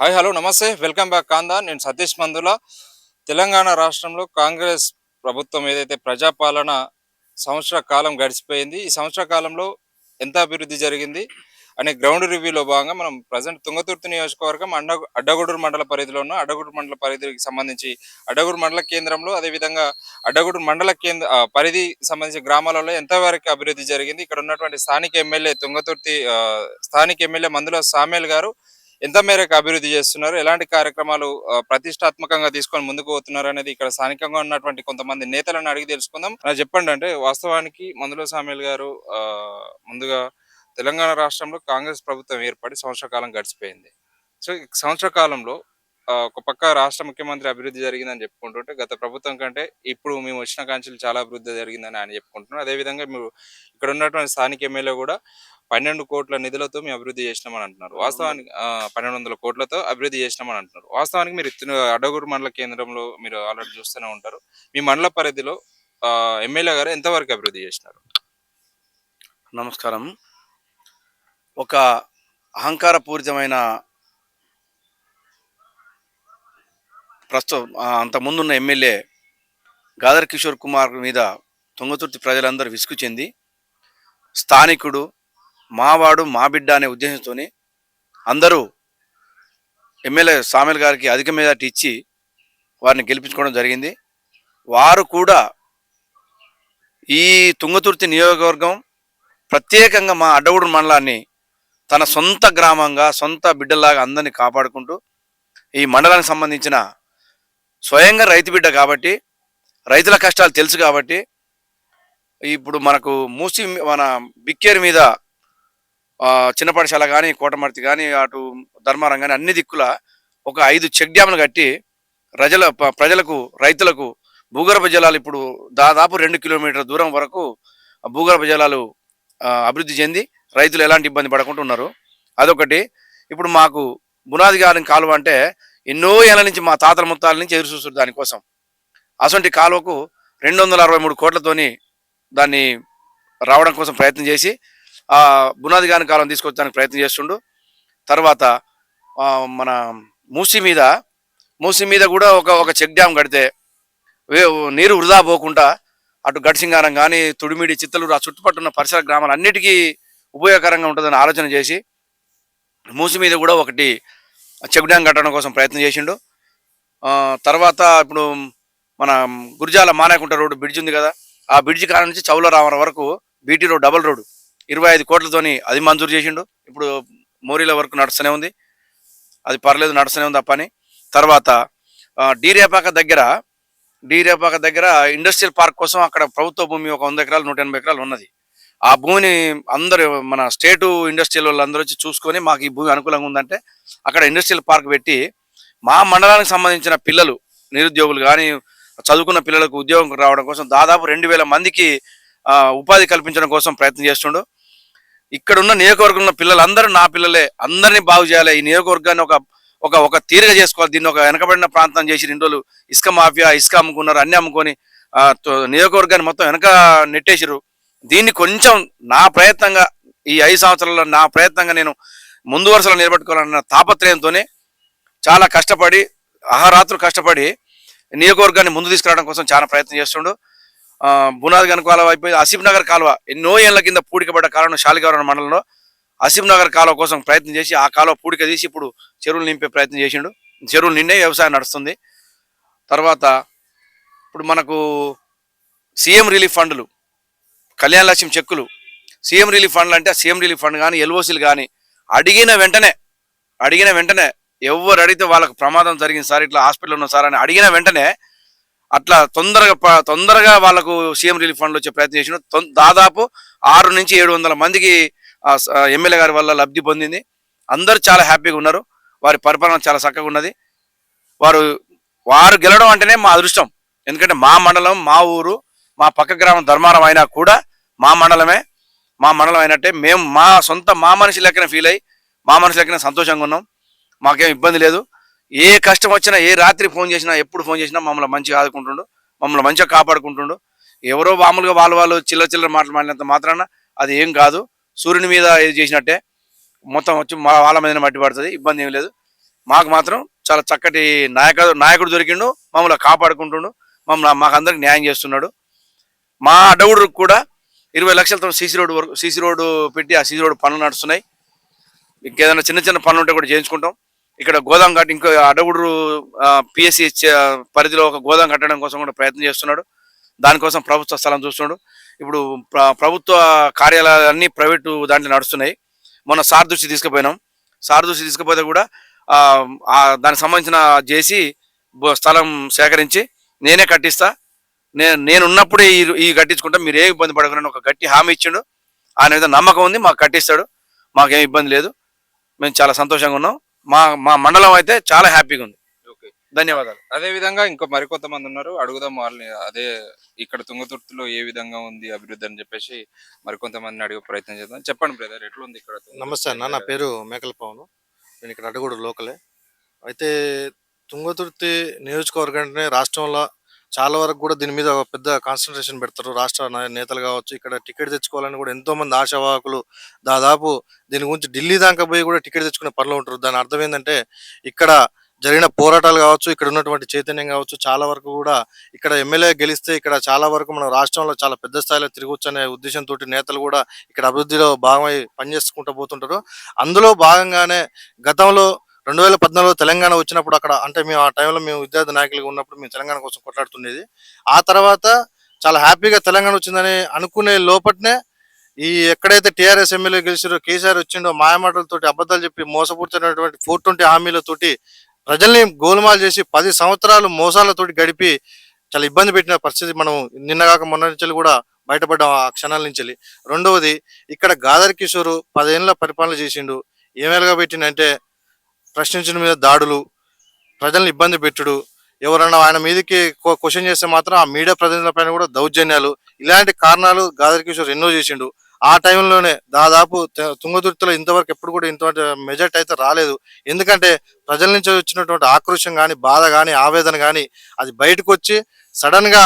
Hi hello నమస్తే. Welcome back కాందా. నేను సతీష్ మందుల. తెలంగాణ రాష్ట్రంలో కాంగ్రెస్ ప్రభుత్వం ఏదైతే ప్రజాపాలన సంవత్సర కాలం గడిచిపోయింది ఈ సంవత్సర కాలంలో ఎంత అభివృద్ధి జరిగింది అనే గ్రౌండ్ రివ్యూలో భాగంగా మనం ప్రజెంట్ తుంగతుర్తి నియోజకవర్గం అండ అడ్డగూడూరు మండల పరిధిలో ఉన్న అడ్డగూడూరు మండల పరిధికి సంబంధించి అడ్డగూడు మండల కేంద్రంలో అదేవిధంగా అడ్డగూడు మండల కేంద్ర పరిధి సంబంధించిన గ్రామాలలో ఎంతవరకు అభివృద్ధి జరిగింది ఇక్కడ ఉన్నటువంటి స్థానిక ఎమ్మెల్యే తుంగతుర్తి స్థానిక ఎమ్మెల్యే మందుల సామేల్ గారు ఎంత మేరకు అభివృద్ధి చేస్తున్నారు? ఎలాంటి కార్యక్రమాలు ప్రతిష్టాత్మకంగా తీసుకొని ముందుకు పోతున్నారు అనేది ఇక్కడ స్థానికంగా ఉన్నటువంటి కొంతమంది నేతలను అడిగి తెలుసుకుందాం. చెప్పండి అంటే వాస్తవానికి మందుల సామేల్ గారు ముందుగా తెలంగాణ రాష్ట్రంలో కాంగ్రెస్ ప్రభుత్వం ఏర్పడి సంవత్సర కాలం గడిచిపోయింది. సో సంవత్సర కాలంలో ఒక పక్క రాష్ట్ర ముఖ్యమంత్రి అభివృద్ధి జరిగిందని చెప్పుకుంటుంటే గత ప్రభుత్వం కంటే ఇప్పుడు మేము వచ్చిన కాంక్షలు చాలా అభివృద్ధి జరిగిందని ఆయన చెప్పుకుంటున్నారు. అదేవిధంగా మీరు ఇక్కడ ఉన్నటువంటి స్థానిక ఎమ్మెల్యే కూడా పన్నెండు కోట్ల నిధులతో మేము అభివృద్ధి చేసినామని అంటున్నారు. వాస్తవానికి పన్నెండు వందల కోట్లతో అభివృద్ధి చేసినామని అంటున్నారు. వాస్తవానికి మీరు అడగూరు మండల కేంద్రంలో మీరు ఆల్రెడీ చూస్తూనే ఉంటారు. మీ మండల పరిధిలో ఎమ్మెల్యే గారు ఎంతవరకు అభివృద్ధి చేసినారు? నమస్కారం. ఒక అహంకారపూరితమైన ప్రస్తుతం అంత ముందున్న ఎమ్మెల్యే గాదర్ కిషోర్ కుమార్ మీద తుంగతుర్తి ప్రజలందరూ విసుగు చెంది స్థానికుడు మావాడు మా బిడ్డ అనే ఉద్దేశంతో అందరూ ఎమ్మెల్యే సామెల్ గారికి అధిక మెజార్టీ ఇచ్చి వారిని గెలిపించుకోవడం జరిగింది. వారు కూడా ఈ తుంగతుర్తి నియోజకవర్గం ప్రత్యేకంగా మా అడ్డగూడు మండలాన్ని తన సొంత గ్రామంగా సొంత బిడ్డలాగా అందరినీ కాపాడుకుంటూ ఈ మండలానికి సంబంధించిన స్వయంగా రైతు బిడ్డ కాబట్టి రైతుల కష్టాలు తెలుసు కాబట్టి ఇప్పుడు మనకు మూసి మన బిక్కేరు మీద చిన్నపాఠశాల కానీ కోటమర్తి కానీ అటు ధర్మారం కానీ అన్ని దిక్కుల ఒక ఐదు చెక్ డ్యాములు కట్టి ప్రజల ప్రజలకు రైతులకు భూగర్భ జలాలు ఇప్పుడు దాదాపు రెండు కిలోమీటర్ల దూరం వరకు భూగర్భ జలాలు అభివృద్ధి చెంది రైతులు ఎలాంటి ఇబ్బంది పడకుండా ఉన్నారు. అదొకటి. ఇప్పుడు మాకు బునాది గారి కాలువ అంటే ఎన్నో ఏళ్ళ నుంచి మా తాతల ముత్తాల నుంచి ఎదురు చూస్తారు దానికోసం అసొంటి కాలువకు రెండు వందల అరవై మూడు కోట్లతోని దాన్ని రావడం కోసం ప్రయత్నం చేసి బునాది గాని కాలం తీసుకొచ్చడానికి ప్రయత్నం చేస్తుండు. తర్వాత మన మూసి మీద మూసి మీద కూడా ఒక ఒక చెక్ డ్యామ్ కడితే వే- నీరు వృధా పోకుండా అటు గడిసింగారం కానీ తుడిమిడి చిత్తలూరు ఆ చుట్టుపక్కల ఉన్న పరిసర గ్రామాలు అన్నిటికీ ఉపయోగకరంగా ఉంటుందని ఆలోచన చేసి మూసి మీద కూడా ఒకటి చెక్ డ్యామ్ కట్టడం కోసం ప్రయత్నం చేసిండు. తర్వాత ఇప్పుడు మన గురిజాల మానేకుంట రోడ్డు బ్రిడ్జ్ ఉంది కదా ఆ బ్రిడ్జ్ కాడ నుంచి చౌల రావడం వరకు బీటీ రోడ్ డబల్ రోడ్డు ఇరవై ఐదు కోట్లతోని అది మంజూరు చేసిండు. ఇప్పుడు మోరీల వరకు నడుస్తూనే ఉంది. అది పర్లేదు నడుస్తూనే ఉంది ఆ పని. తర్వాత డీరేపాక దగ్గర డీరేపాక దగ్గర ఇండస్ట్రియల్ పార్క్ కోసం అక్కడ ప్రభుత్వ భూమి ఒక వంద ఎకరాలు నూట ఎనభై ఎకరాలు ఉన్నది. ఆ భూమిని అందరు మన స్టేటు ఇండస్ట్రియల్ వాళ్ళందరూ వచ్చి చూసుకొని మాకు ఈ భూమి అనుకూలంగా ఉందంటే అక్కడ ఇండస్ట్రియల్ పార్క్ పెట్టి మా మండలానికి సంబంధించిన పిల్లలు నిరుద్యోగులు కానీ చదువుకున్న పిల్లలకు ఉద్యోగం రావడం కోసం దాదాపు రెండు వేల మందికి ఉపాధి కల్పించడం కోసం ప్రయత్నం చేస్తుండు. ఇక్కడ ఉన్న నియోజకవర్గంలో ఉన్న పిల్లలందరూ నా పిల్లలే. అందరినీ బాగు చేయాలి. ఈ నియోజకవర్గాన్ని ఒక ఒక ఒక తీరుగా చేసుకోవాలి. దీన్ని ఒక వెనకబడిన ప్రాంతం చేసి రెండు రోజులు ఇసుక మాఫియా ఇసుక అమ్ముకున్నారు అన్ని అమ్ముకొని తో- నియోజకవర్గాన్ని మొత్తం వెనక నెట్టేసిరు దీన్ని కొంచెం నా ప్రయత్నంగా ఈ ఐదు సంవత్సరాల్లో నా ప్రయత్నంగా నేను ముందు వరుసలో నిలబెట్టుకోవాలన్న తాపత్రయంతోనే చాలా కష్టపడి అహరాత్రులు కష్టపడి నియోజకవర్గాన్ని ముందు తీసుకురావడం కోసం చాలా ప్రయత్నం చేస్తుండు. బునాది గన్ కాలువ అసీఫ్ నగర్ కాలువ ఎన్నో ఏళ్ళ కింద పూడికబడ్డ కాలువను శాలిగౌరవ మండలంలో అసీఫ్ నగర్ కాలువ కోసం ప్రయత్నం చేసి ఆ కాలువ పూడిక తీసి ఇప్పుడు చెరువులు నింపే ప్రయత్నం చేసిండు. చెరువులు నిండే వ్యవసాయం నడుస్తుంది. తర్వాత ఇప్పుడు మనకు సీఎం రిలీఫ్ ఫండ్లు కళ్యాణ లక్ష్యం చెక్కులు సీఎం రిలీఫ్ ఫండ్లు అంటే సీఎం రిలీఫ్ ఫండ్ కానీ ఎల్ఓసీలు కానీ అడిగిన వెంటనే అడిగిన వెంటనే ఎవరు అడిగితే వాళ్ళకు ప్రమాదం జరిగింది సార్ ఇట్లా హాస్పిటల్ ఉన్న సార్ అని అడిగిన వెంటనే అట్లా తొందరగా ప- తొందరగా వాళ్ళకు సీఎం రిలీఫ్ ఫండ్లు వచ్చే ప్రయత్నం చేసిన దాదాపు ఆరు నుంచి ఏడు వందల మందికి ఎమ్మెల్యే గారి వల్ల లబ్ధి పొందింది. అందరూ చాలా హ్యాపీగా ఉన్నారు. వారి పరిపాలన చాలా చక్కగా ఉన్నది. వారు వారు గెలవడం అంటేనే మా అదృష్టం. ఎందుకంటే మా మండలం మా ఊరు మా పక్క గ్రామం ధర్మారం అయినా కూడా మా మండలమే. మా మండలం అయినట్టే మేము మా సొంత మా మనిషి లెక్కన ఫీల్ అయ్యి మా మనిషి లెక్కన సంతోషంగా ఉన్నాం. మాకేం ఇబ్బంది లేదు. ఏ కష్టం వచ్చినా ఏ రాత్రి ఫోన్ చేసినా ఎప్పుడు ఫోన్ చేసినా మమ్మల్ని మంచిగా ఆదుకుంటుండు మమ్మల్ని మంచిగా కాపాడుకుంటుండు. ఎవరో మామూలుగా వాళ్ళు వాళ్ళు చిల్లర చిల్లర మాటలు మాట్లాడినంత మాత్రాన అది ఏం కాదు. సూర్యుని మీద ఏది చేసినట్టే. మొత్తం వచ్చి మా వాళ్ళ మీద మట్టి పడుతుంది ఇబ్బంది ఏం లేదు. మాకు మాత్రం చాలా చక్కటి నాయక నాయకుడు దొరికిండు మమ్మల్ని కాపాడుకుంటుండు మమ్మల్ని మాకు అందరికి న్యాయం చేస్తున్నాడు. మా అడవుడు కూడా ఇరవై లక్షలతో సీసీ రోడ్డు వరకు సీసీ రోడ్డు పెట్టి ఆ సీసీ రోడ్డు పనులు నడుస్తున్నాయి. ఇంకేదైనా చిన్న చిన్న పనులు ఉంటే కూడా చేయించుకుంటాం. ఇక్కడ గోదాం కట్టి ఇంకో అడవుడు పిఎస్సి పరిధిలో ఒక గోదాం కట్టడం కోసం కూడా ప్రయత్నం చేస్తున్నాడు. దానికోసం ప్రభుత్వ స్థలం చూస్తున్నాడు. ఇప్పుడు ప్రభుత్వ కార్యాలయాలన్నీ ప్రైవేటు దాంట్లో నడుస్తున్నాయి. మొన్న సార్ దృష్టి తీసుకుపోయినాం. సార్ దృష్టి తీసుకుపోతే కూడా దానికి సంబంధించిన చేసి స్థలం సేకరించి నేనే కట్టిస్తా. నేను నేను ఉన్నప్పుడే ఈ ఈ కట్టించుకుంటా. మీరు ఏ ఇబ్బంది పడకుండా ఒక గట్టి హామీ ఇచ్చిండు. ఆయన మీద నమ్మకం ఉంది మాకు కట్టిస్తాడు. మాకేం ఇబ్బంది లేదు. మేము చాలా సంతోషంగా ఉన్నాం. మా మా మండలం అయితే చాలా హ్యాపీగా ఉంది. ఓకే. ధన్యవాదాలు. అదే విధంగా ఇంకో మరికొంతమంది ఉన్నారు. అడుగుదాం వాళ్ళని. అదే ఇక్కడ తుంగతుర్తిలో ఏ విధంగా ఉంది అభివృద్ధి అని చెప్పేసి మరికొంతమందిని అడిగే ప్రయత్నం చేద్దాం. చెప్పండి బ్రదర్ ఎట్లుంది ఇక్కడ తుంగతుర్తి? నమస్తే అన్న నా పేరు మేకల పవన్. నేను ఇక్కడ అడ్డగూడు లోకలే. అయితే తుంగతుర్తి నియోజకవర్గం అంటే రాష్ట్రంలో చాలా వరకు కూడా దీని మీద ఒక పెద్ద కాన్సన్ట్రేషన్ పెడతారు. రాష్ట్ర నేతలు కావచ్చు ఇక్కడ టికెట్ తెచ్చుకోవాలని కూడా ఎంతో మంది ఆశావాహకులు దాదాపు దీని గురించి ఢిల్లీ దాకా పోయి కూడా టికెట్ తెచ్చుకునే పనిలో ఉంటారు. దాని అర్థం ఏంటంటే ఇక్కడ జరిగిన పోరాటాలు కావచ్చు ఇక్కడ ఉన్నటువంటి చైతన్యం కావచ్చు చాలా వరకు కూడా ఇక్కడ ఎమ్మెల్యే గెలిస్తే ఇక్కడ చాలా వరకు మన రాష్ట్రంలో చాలా పెద్ద స్థాయిలో తిరగొచ్చనే అనే ఉద్దేశంతో నేతలు కూడా ఇక్కడ అభివృద్ధిలో భాగమై పనిచేసుకుంటూ పోతుంటారు. అందులో భాగంగానే గతంలో రెండు వేల పద్నాలుగులో తెలంగాణ వచ్చినప్పుడు అక్కడ అంటే మేము ఆ టైంలో మేము విద్యార్థి నాయకులుగా ఉన్నప్పుడు మేము తెలంగాణ కోసం కొట్లాడుతుండేది. ఆ తర్వాత చాలా హ్యాపీగా తెలంగాణ వచ్చిందని అనుకునే లోపట్నే ఈ ఎక్కడైతే టీఆర్ఎస్ ఎమ్మెల్యే గెలిచారో కేసీఆర్ వచ్చిండో మాయమాటలతోటి అబద్ధాలు చెప్పి మోసపూర్చినటువంటి ఫోర్ ట్వంటీ హామీలతోటి ప్రజల్ని గోలుమాలు చేసి పది సంవత్సరాలు మోసాలతోటి గడిపి చాలా ఇబ్బంది పెట్టిన పరిస్థితి మనం నిన్నగాక మొన్న నుంచి కూడా బయటపడ్డాం ఆ క్షణాల నుంచి రెండవది ఇక్కడ గాదర్ కిషోర్ పదేళ్ళ పరిపాలన చేసిండు. ఏమేలుగా పెట్టిండంటే ప్రశ్నించిన మీద దాడులు ప్రజల్ని ఇబ్బంది పెట్టుడు ఎవరన్నా ఆయన మీదకి క్వశ్చన్ చేస్తే మాత్రం ఆ మీడియా ప్రతినిధులపైన కూడా దౌర్జన్యాలు ఇలాంటి కారణాలు గాదర్ కిషోర్ ఎన్నో చేసిండు. ఆ టైంలోనే దాదాపు తుంగతుర్తిలో ఇంతవరకు ఎప్పుడు కూడా ఇంతవంటి మెజార్టీ అయితే రాలేదు. ఎందుకంటే ప్రజల నుంచి వచ్చినటువంటి ఆక్రోషం కానీ బాధ కానీ ఆవేదన కానీ అది బయటకు వచ్చి సడన్గా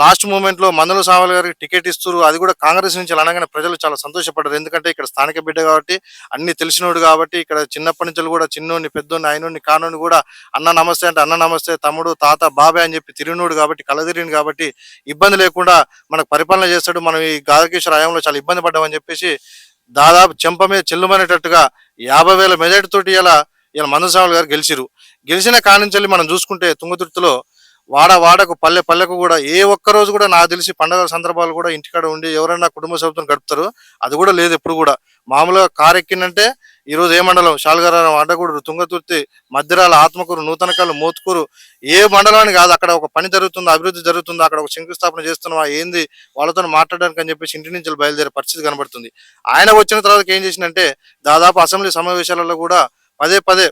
లాస్ట్ మూమెంట్లో మందుల సావల్ గారికి టికెట్ ఇస్తారు అది కూడా కాంగ్రెస్ నుంచి అనగానే ప్రజలు చాలా సంతోషపడ్డారు. ఎందుకంటే ఇక్కడ స్థానిక బిడ్డ కాబట్టి అన్ని తెలిసినోడు కాబట్టి ఇక్కడ చిన్నప్పటి నుంచి కూడా చిన్నోడిని పెద్దోడిని ఆయనోడిని కానోడిని కూడా అన్న నమస్తే అంటే అన్న నమస్తే తమ్ముడు తాత బాబాయ్ అని చెప్పి తిరిగినోడు కాబట్టి కలదిరిని కాబట్టి ఇబ్బంది లేకుండా మనకు పరిపాలన చేస్తాడు. మనం ఈ గాధకేశ్వర ఆయంలో చాలా ఇబ్బంది పడ్డామని చెప్పేసి దాదాపు చెంప మీద చెల్లుమనేటట్టుగా యాభై వేల మెజార్టీ తోటి ఇలా ఇలా మందస్వామి గారు గెలిచిరు గెలిచిన కానించాలి మనం చూసుకుంటే తుంగతుర్తిలో వాడ వాడకు పల్లె పల్లెకు కూడా ఏ ఒక్క రోజు కూడా నాకు తెలిసి పండగల సందర్భాలు కూడా ఇంటికాడ ఉండి ఎవరైనా కుటుంబ సభ్యులతో గడుపుతారు. అది కూడా లేదు ఎప్పుడు కూడా. మామూలుగా కారు ఎక్కిందంటే ఈ రోజు ఏ మండలం? శాల్గరారం అడ్డగూడూరు తుంగతుర్తి మధ్యరాల ఆత్మకూరు నూతనకాలు మోత్కూరు ఏ మండలాన్ని కాదు. అక్కడ ఒక పని జరుగుతుందో అభివృద్ధి జరుగుతుందో అక్కడ ఒక శంకుస్థాపన చేస్తున్నావా ఏంది వాళ్ళతో మాట్లాడడానికి అని చెప్పేసి ఇంటి నుంచి బయలుదేరే పరిస్థితి కనబడుతుంది. ఆయన వచ్చిన తర్వాత ఏం చేసిందంటే దాదాపు అసెంబ్లీ సమావేశాలలో కూడా పదే పదే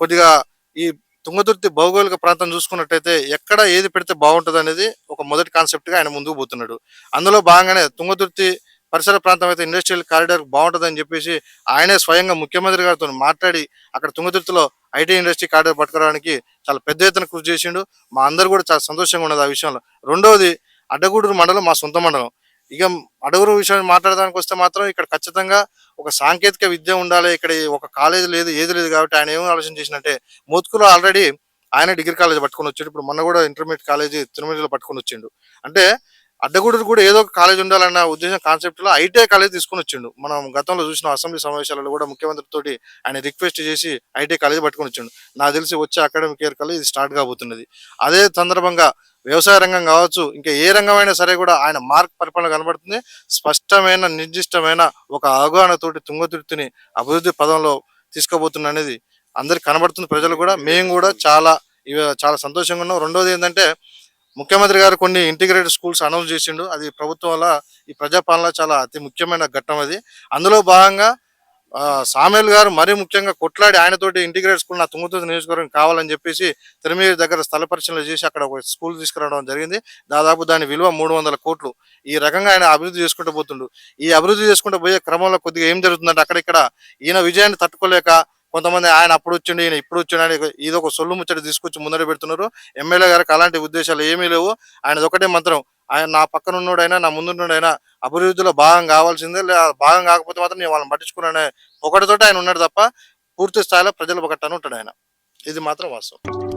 కొద్దిగా ఈ తుంగతుర్తి భౌగోళిక ప్రాంతం చూసుకున్నట్టయితే ఎక్కడ ఏది పెడితే బాగుంటుంది అనేది ఒక మొదటి కాన్సెప్ట్గా ఆయన ముందుకు పోతున్నాడు. అందులో భాగంగానే తుంగతుర్తి పరిసర ప్రాంతం అయితే ఇండస్ట్రియల్ కారిడార్ బాగుంటుందని చెప్పేసి ఆయనే స్వయంగా ముఖ్యమంత్రి గారితో మాట్లాడి అక్కడ తుంగతుర్తిలో ఐటీ ఇండస్ట్రీ కారిడార్ పట్టుకోవడానికి చాలా పెద్ద ఎత్తున కృషి చేసిండు. మా అందరు కూడా చాలా సంతోషంగా ఉన్నది ఆ విషయంలో. రెండవది అడ్డగూడూరు మండలం మా సొంత మండలం. ఇక అడుగురు విషయం మాట్లాడడానికి వస్తే మాత్రం ఇక్కడ ఖచ్చితంగా ఒక సాంకేతిక విద్య ఉండాలి. ఇక్కడ ఒక కాలేజ్ లేదు ఏది లేదు కాబట్టి ఆయన ఏం ఆలోచన చేసినట్టే మోత్కులో ఆల్రెడీ ఆయన డిగ్రీ కాలేజ్ పట్టుకొని వచ్చాడు. ఇప్పుడు మొన్న కూడా ఇంటర్మీడియట్ కాలేజీ తిరుమలలో పట్టుకొని వచ్చిండు. అంటే అడ్డగూడూరు కూడా ఏదో ఒక కాలేజ్ ఉండాలన్న ఉద్దేశం కాన్సెప్ట్లో ఐటీఐ కాలేజ్ తీసుకొని వచ్చిండు. మనం గతంలో చూసిన అసెంబ్లీ సమావేశాలలో కూడా ముఖ్యమంత్రితోటి ఆయన రిక్వెస్ట్ చేసి ఐటీఐ కాలేజ్ పట్టుకొని వచ్చిండు. నాకు తెలిసి వచ్చే అకాడమిక్ ఇయర్ కల్లా ఇది స్టార్ట్ కాబోతున్నది. అదే సందర్భంగా వ్యవసాయ రంగం కావచ్చు ఇంకా ఏ రంగమైనా సరే కూడా ఆయన మార్క్ పరిపాలన కనబడుతుంది. స్పష్టమైన నిర్దిష్టమైన ఒక అవగాహనతోటి తుంగతుర్తిని అభివృద్ధి పదంలో తీసుకోబోతున్న అనేది అందరికి కనబడుతుంది ప్రజలు కూడా మేము కూడా చాలా ఇవి చాలా సంతోషంగా ఉన్నాం. రెండోది ఏంటంటే ముఖ్యమంత్రి గారు కొన్ని ఇంటిగ్రేటెడ్ స్కూల్స్ అనౌన్స్ చేసిండు. అది ప్రభుత్వం వల్ల ఈ ప్రజాపాలన చాలా అతి ముఖ్యమైన ఘట్టం అది. అందులో భాగంగా సామేల్ గారు మరీ ముఖ్యంగా కొట్లాడి ఆయనతోటి ఇంటిగ్రేటెడ్ స్కూల్ నా తుంగతుర్తి నియోజకవర్గం కావాలని చెప్పేసి తిరుమల దగ్గర స్థల పరిశీలన చేసి అక్కడ ఒక స్కూల్ తీసుకురావడం జరిగింది. దాదాపు దాని విలువ మూడు వందల కోట్లు. ఈ రకంగా ఆయన అభివృద్ధి చేసుకుంటూ పోతుండు. ఈ అభివృద్ధి చేసుకుంటూ పోయే క్రమంలో కొద్దిగా ఏం జరుగుతుందంటే అక్కడిక్కడ ఈయన విజయాన్ని తట్టుకోలేక కొంతమంది ఆయన అప్పుడు వచ్చిండు ఈయన ఇప్పుడు వచ్చిండు ఇది ఒక సొల్లు ముచ్చట తీసుకొచ్చి ముందర పెడుతున్నారు. ఎమ్మెల్యే గారికి అలాంటి ఉద్దేశాలు ఏమీ లేవు. ఆయన ఒకటే మంత్రం. ఆయన నా పక్కన ఉన్నోడైనా నా ముందున్నోడైనా అభివృద్ధిలో భాగం కావాల్సిందే లేదా భాగం కాకపోతే మాత్రం నేను వాళ్ళని పట్టించుకున్నానే ఒకటితోటి ఆయన ఉన్నాడు తప్ప పూర్తి స్థాయిలో ప్రజలు ఒకటని ఉంటాడు ఆయన. ఇది మాత్రం వాస్తవం.